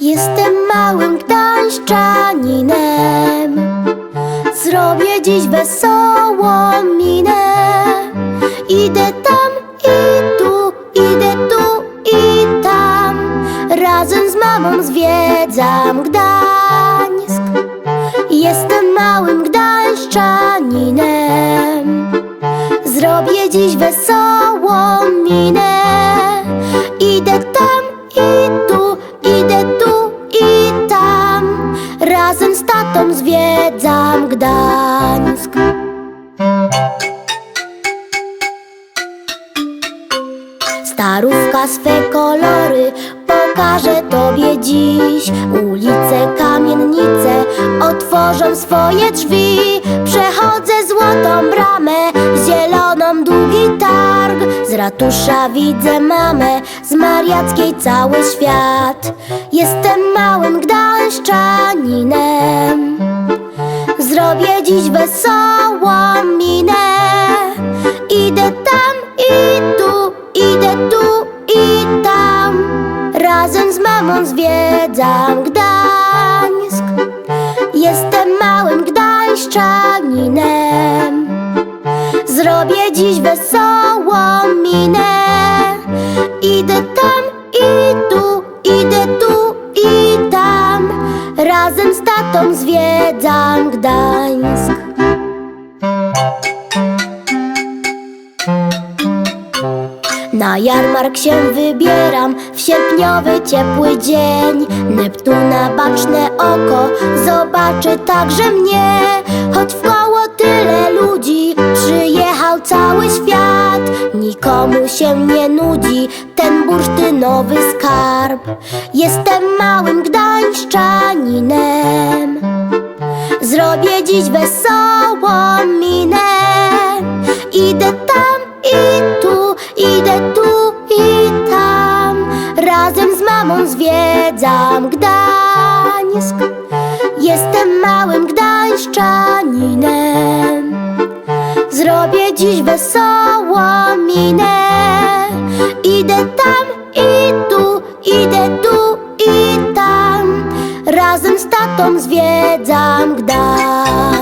Jestem małym gdańszczaninem. Zrobię dziś wesołą minę. Idę tam i tu, idę tu i tam. Razem z mamą zwiedzam Gdańsk. Jestem małym gdańszczaninem. Zrobię dziś wesołą Razem z tatą zwiedzam Gdańsk. Starówka swe kolory pokaże tobie dziś. Ulice, kamienice otworzą swoje drzwi. Przechodzę złotą bramę, zieloną długi targ Z ratusza widzę mamę, z Mariackiej cały świat. Jestem małym gdańszczaninem. Zrobię dziś wesołą minę. Idę tam i tu, idę tu i tam. Razem z mamą zwiedzam Gdańsk. Jestem małym gdańszczaninem. Zrobię dziś wesołą minę. Idę tam i tu, idę tu i tam. Razem z tatą zwiedzam Gdańsk. Na jarmark się wybieram w sierpniowy ciepły dzień. Neptuna baczne oko zobaczy także mnie. Choć wkoło tyle ludzi cały świat. Nikomu się nie nudzi ten bursztynowy skarb. Jestem małym gdańszczaninem. Zrobię dziś wesołą minę. Idę tam i tu, idę tu i tam. Razem z mamą zwiedzam Gdańsk. Jestem małym gdańszczaninem Zrobię dziś wesołą minę. Idę tam i tu, idę tu i tam. Razem z tatą zwiedzam Gdańsk